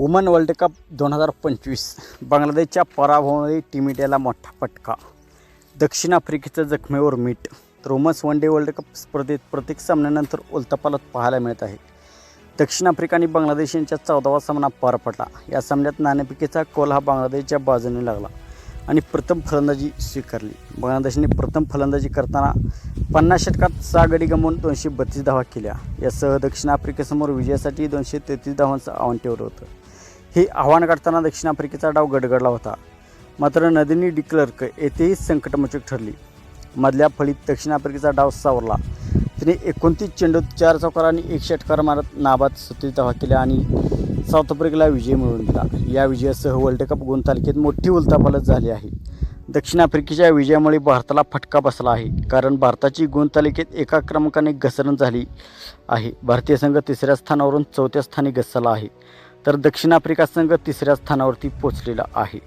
Woman world cup दोन हजार पंचवीस. बांगलादेशच्या पराभवामुळे टीम इंडियाला मोठा फटका. दक्षिण आफ्रिकेचं जखमेवर मीठ. तर women's one day world cup स्पर्धेत प्रत्येक सामन्यानंतर उलतापालत पाहायला मिळत आहे. दक्षिण आफ्रिका आणि बांगलादेश यांच्या चौदावा सामना पार पडला. या सामन्यात नाणेपिकेचा कोल हा बांगलादेशच्या बाजूने लागला. आणि प्रथम फलंदाजी स्वीकारली. बांगलादेशने प्रथम फलंदाजी करताना पन्नास षटकात सहा गडी गमावून दोनशे बत्तीस धावा केल्या. यासह दक्षिण आफ्रिकेसमोर विजयासाठी दोनशे तेहतीस धावांचं आव्हान ठेवलं होतं. हे आव्हान काढताना दक्षिण आफ्रिकेचा डाव गडगडला होता. मात्र नदिनी डिक्लर्क येथेही संकटमोचक ठरली. मधल्या फळीत दक्षिण आफ्रिकेचा डाव सावरला. तिने एकोणतीस चेंडूत चार चौकार आणि एक षटकार मारत नाबाद सत्तीस धावा केल्या आणि साऊथ आफ्रिकेला विजय मिळवून दिला. या विजयासह वर्ल्ड कप गुणतालिकेत मोठी उलथापालथ झाली आहे. दक्षिण आफ्रिकेच्या विजयामुळे भारताला फटका बसला आहे कारण भारताची गुणतालिकेत एका क्रमांकाने घसरण झाली आहे. भारतीय संघ तिसऱ्या स्थानावरून चौथ्या स्थानी घसरला आहे तर दक्षिण आफ्रिका संघ तिसऱ्या स्थानावरती पोचलेला आहे.